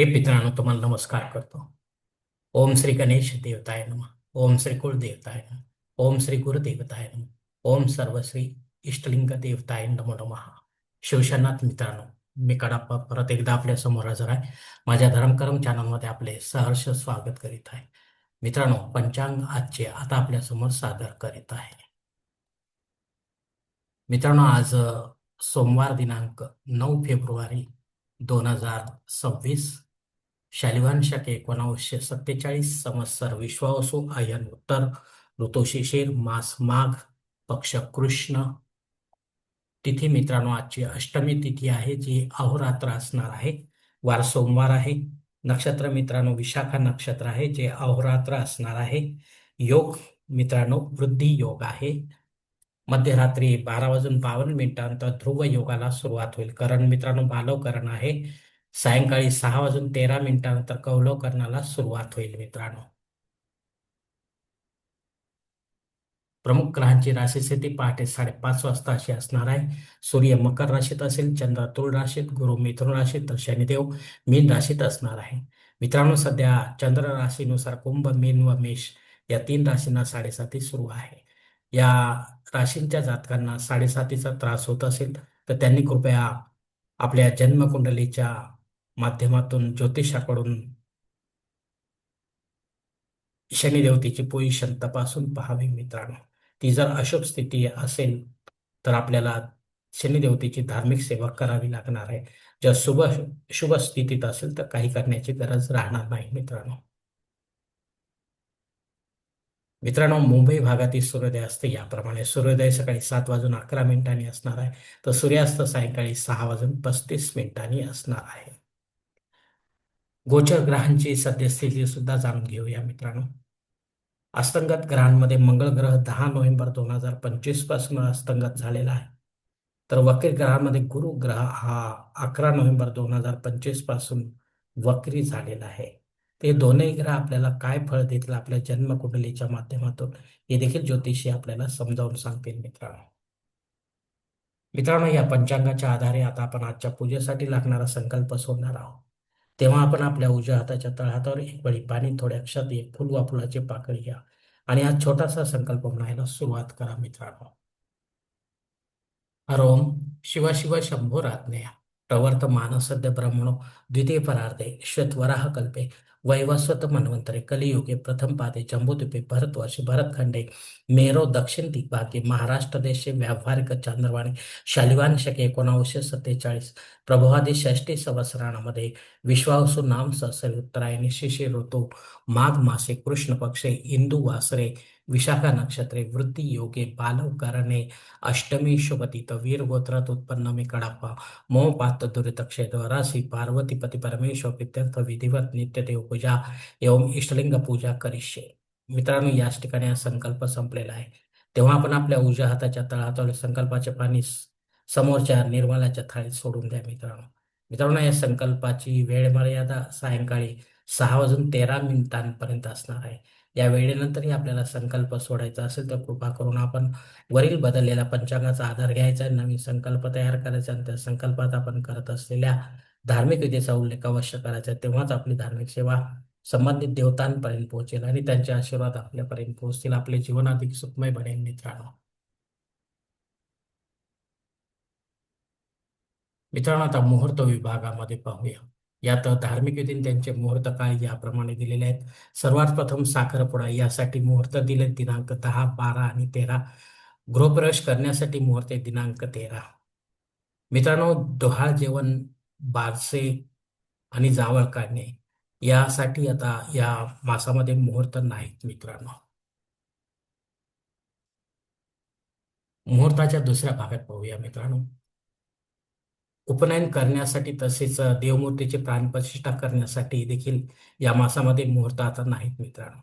हे मित्रांनो तुम्हाला नमस्कार करतो. ओम श्री गणेश देवताय नम. ओम श्री कुलदेवताय नम. ओम श्री गुरुदेवताय नम. ओम सर्वश्री इष्टलिंग देवताय नमो नम. शिवशनाथ मित्रांनो मी कडाप्पा परत एकदा आपल्यासमोर हजर आहे. माझ्या धर्मकर्म चॅनलमध्ये आपले सहर्ष स्वागत करीत आहे. मित्रांनो पंचांग आजचे आता आपल्यासमोर सादर करीत आहे. मित्रांनो आज सोमवार दिनांक नऊ फेब्रुवारी दोन हजार सव्वीस शालिवांशक शके एकोणावीसशे सत्तेचाळीस संवत्सर विश्वावसु आयन उत्तर ऋतुशिशिर मास माघ पक्ष कृष्ण. तिथी मित्रांनो आजची अष्टमी तिथी आहे जी अहोरात्र असणार आहे. वार सोमवार आहे. नक्षत्र मित्रांनो विशाखा नक्षत्र आहे जे अहोरात्र असणार आहे. योग मित्रांनो वृद्धी योग आहे. मध्यरात्री बारा वाजून बावन्न मिनिटांत ध्रुव योगाला सुरुवात होईल. करण मित्रांनो बालव करण आहे. सायंकाळी सहा वाजून तेरा मिनिटानंतर कौलोकरणाला सुरुवात होईल मित्रांनो. प्रमुख ग्रहांची राशी स्थिती पहाटे साडेपाच वाजता अशी असणार आहे. सूर्य मकर राशीत असेल चंद्र तुळ राशीत गुरु मिथुन राशीत तर शनिदेव मीन राशीत असणार आहे. मित्रांनो सध्या चंद्र राशीनुसार कुंभ मीन व मेष या तीन राशींना साडेसाती सुरू आहे. या राशींच्या जातकांना साडेसातीचा त्रास होत असेल तर त्यांनी कृपया आपल्या जन्मकुंडलीच्या माध्यमातून ज्योतिषाकडून शनिदेवतेची पोझिशन तपासून पहावी मित्रांनो. ती जर अशुभ स्थिती असेल तर आपल्याला शनिदेवतेची धार्मिक सेवा करावी लागणार आहे. जर शुभ शुभ स्थितीत असेल तर काही करण्याची गरज राहणार नाही मित्रांनो. मित्रांनो मुंबई भागातील सूर्योदय असते याप्रमाणे. सूर्योदय सकाळी सात वाजून अकरा मिनिटांनी असणार आहे. तर सूर्यास्त सायंकाळी सहा वाजून पस्तीस मिनिटांनी असणार आहे. गोचर ग्रहांची सद्यस्थिती सुद्धा जाणून घेऊया मित्रांनो. अस्तंगत ग्रहांमध्ये मंगळ ग्रह दहा नोव्हेंबर दोन हजार पंचवीसपासून अस्तंगत झालेला आहे. तर वक्री ग्रहामध्ये गुरु ग्रह हा अकरा नोव्हेंबर दोन हजार पंचवीसपासून वक्री झालेला आहे. ते दोन्ही ग्रह आपल्याला काय फळ देतील आपल्या जन्मकुंडलीच्या माध्यमातून हे देखील ज्योतिषी आपल्याला समजावून सांगतील मित्रांनो. मित्रांनो या पंचांगाच्या आधारे आता आपण आजच्या पूजेसाठी लागणारा संकल्प सोडणार आहोत. तेव्हा आपण आपल्या उजव्या हाताच्या तळहातावर एक बळी पाणी थोड्या अक्षात एक फुल वा फुलाची पाकळी घ्या. आणि हा छोटासा संकल्प म्हणायला सुरुवात करा मित्रांनो. हरोम शिवा शिवा शंभो रात्नेय प्रवर्त मानसद्य ब्रह्मणो द्वितीय परार्धे श्वेतवराह कल्पे। वैवस्वत मन्वंतरे कलियुगे प्रथम पादे जम्बूद्वीपे भरतवर्षे भरतखंडे मेरो दक्षिण दिग्भागे महाराष्ट्र देशे व्यावहारिक चांद्रवाणी शालिवान शके एकोणावीसशे सत्तेचाळीस प्रभवादी षष्टी संवत्सरामध्ये विश्वावसु नाम सहसरी उत्तरायणी शिशिर ऋतू माघ मासे कृष्ण पक्षे इंदू वासरे विशाखा नक्षत्रे वृत्ती योगे बालव करणे अष्टमी वीर गोत्रात उत्पन्न मी कडाप्पा मोह पात दुरित क्षेत्ररासी पार्वती पती परमेश्वर पित्यर्थ विधिवत नित्य देव पूजा एवं इष्टलिंग पूजा करिष्ये. मित्रांनो याच ठिकाणी हा संकल्प संपलेला आहे. तेव्हा आपण आपल्या उजव्या हाताच्या तळहातावर संकल्पाचे पाणी समोरच्या निर्मलाच्या थाळीत सोडून द्या मित्रांनो. मित्रांनो या संकल्पाची वेळ मर्यादा सायंकाळी सहा वाजून तेरा मिनिटांपर्यंत असणार आहे. या वेळेनंतरही आपल्याला संकल्प सोडायचा असेल तर कृपा करून आपण वरील बदललेल्या पंचांगाचा आधार घ्यायचा नवीन संकल्प तयार करायचा आणि त्या संकल्पात आपण करत असलेल्या धार्मिक विधीचा उल्लेख अवश्य करायचा तेव्हाच आपली धार्मिक सेवा संबंधित देवतांपर्यंत पोहोचेल आणि त्यांचे आशीर्वाद आपल्यापर्यंत पोहोचतील. आपले जीवन अधिक सुखमय बनेल मित्रांनो. मित्रांनो आता मुहूर्त विभागामध्ये पाहूया. यात धार्मिक विधीन त्यांचे मुहूर्त काय याप्रमाणे दिलेले आहेत. सर्वात प्रथम साखरपुडा यासाठी मुहूर्त दिले दिनांक दहा बारा आणि तेरा. गृहप्रवेश करण्यासाठी मुहूर्त आहे दिनांक तेरा. मित्रांनो डोहाळ जेवण बारसे आणि जावळ काढणे यासाठी आता या मासामध्ये मुहूर्त नाहीत मित्रांनो. मुहूर्ताच्या दुसऱ्या भागात पाहूया मित्रांनो. उपनयन करण्यासाठी तसेच देवमूर्तीची प्राणप्रतिष्ठा करण्यासाठी देखील या मासामध्ये मुहूर्त आता नाहीत मित्रांनो.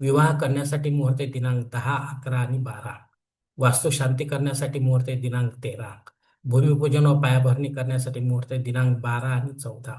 विवाह करण्यासाठी मुहूर्त दिनांक दहा अकरा आणि बारा. वास्तुशांती करण्यासाठी मुहूर्त दिनांक तेरा. भूमिपूजन व पायाभरणी करण्यासाठी मुहूर्त दिनांक बारा आणि चौदा.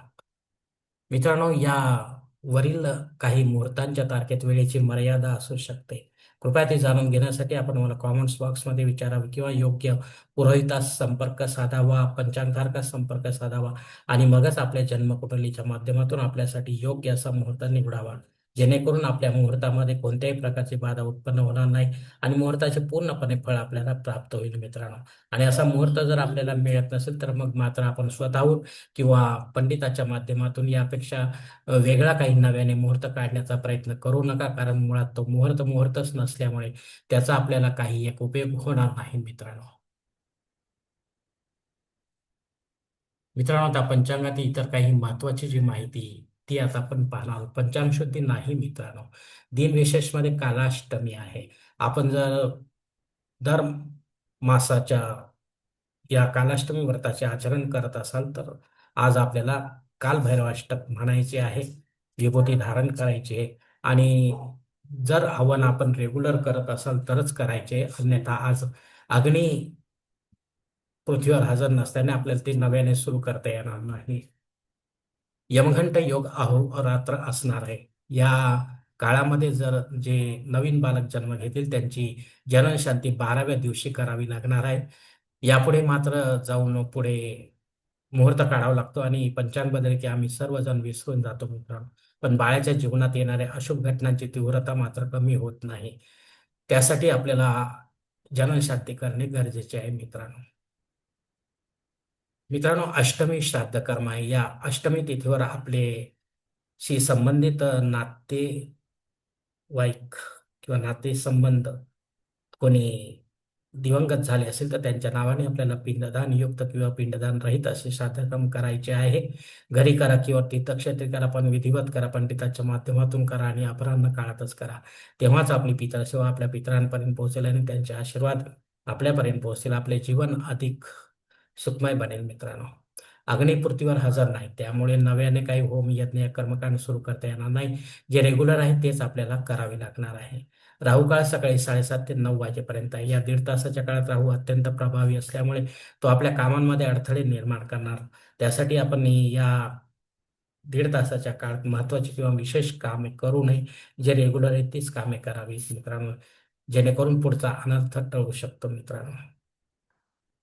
मित्रांनो या वरील काही मुहूर्तांच्या तारखेत वेळेची मर्यादा असू शकते. कृपया ते जाणून घेण्यासाठी आपण मला कॉमेंट्स बॉक्समध्ये विचारावे किंवा योग्य पुरोहितास संपर्क साधावा पंचांगारकास संपर्क साधावा आणि मगच आपल्या जन्मकुंडलीच्या माध्यमातून आपल्यासाठी योग्य असा मुहूर्त निवडावा. जेणेकरून आपल्या मुहूर्तामध्ये कोणत्याही प्रकारची बाधा उत्पन्न होणार नाही आणि मुहूर्ताचे पूर्णपणे फळ आपल्याला प्राप्त होईल मित्रांनो. आणि असा मुहूर्त जर आपल्याला मिळत नसेल तर मग मात्र आपण स्वतःहून किंवा पंडिताच्या माध्यमातून यापेक्षा वेगळा काही नव्याने मुहूर्त काढण्याचा प्रयत्न करू नका. कारण मुळात तो मुहूर्त मुहूर्तच नसल्यामुळे त्याचा आपल्याला काही एक उपयोग होणार नाही मित्रांनो. मित्रांनो आता पंचांगात इतर काही महत्वाची जी माहिती ती आता आपण पाहणार आहोत. पंचांगशुद्धी नाही मित्रांनो. दिनविशेषमध्ये कालाष्टमी आहे. आपण जर दर मासाच्या या कालाष्टमी व्रताचे आचरण करत असाल तर आज आपल्याला कालभैरवाष्टक म्हणायचे आहे. विभूती धारण करायचे आणि जर हवन आपण रेग्युलर करत असाल तरच करायचे. अन्यथा आज अग्नी पृथ्वीवर हजर नसल्याने आपल्याला ते नव्याने सुरू करता येणार नाही. यमघंट योग अहोरात्र असणार आहे. या काळामध्ये जर जे नवीन बालक जन्म घेतील त्यांची जननशांती बाराव्या दिवशी करावी लागणार आहे. यापुढे मात्र जाऊन पुढे मुहूर्त काढावा लागतो आणि पंचांग बदल की आम्ही सर्वजण विसरून जातो मित्रांनो. पण बाळाच्या जीवनात येणाऱ्या अशुभ घटनांची तीव्रता मात्र कमी होत नाही. त्यासाठी आपल्याला जननशांती करणे गरजेचे आहे मित्रांनो. मित्रांनो अष्टमी श्राद्ध कर्म आहे. या अष्टमी तिथीवर आपले शी संबंधित नातेवाईक किंवा नाते संबंध कोणी दिवंगत झाले असेल तर त्यांच्या नावाने आपल्याला पिंडदान युक्त किंवा पिंडदान रहित असे श्राद्धक्रम करायचे आहे. घरी करा किंवा तीर्थक्षेत्री करा पण विधिवत करा पंडिताच्या माध्यमातून करा आणि अपराह्न काळातच करा. तेव्हाच आपली पितरसेवा आपल्या पितरांपर्यंत पोहोचेल आणि त्यांचे आशीर्वाद आपल्यापर्यंत पोहोचतील आपले जीवन अधिक सुखमय बनेल मित्रांनो. अग्नी पृथ्वीवर हजर नाही. त्यामुळे नव्याने काही होम यज्ञ कर्मकांड सुरू करता येणार नाही. जे रेग्युलर आहे तेच आपल्याला करावे लागणार आहे. राहू काळ सकाळी साडेसात ते नऊ वाजेपर्यंत आहे. या दीड तासाच्या काळात राहू अत्यंत प्रभावी असल्यामुळे तो आपल्या कामांमध्ये अडथळे निर्माण करणार. त्यासाठी आपण या दीड तासाच्या काळात महत्वाची किंवा विशेष कामे करू नये. जे रेग्युलर आहे तीच कामे करावी मित्रांनो. जेणेकरून पुढचा अनर्थ टळू शकतो मित्रांनो.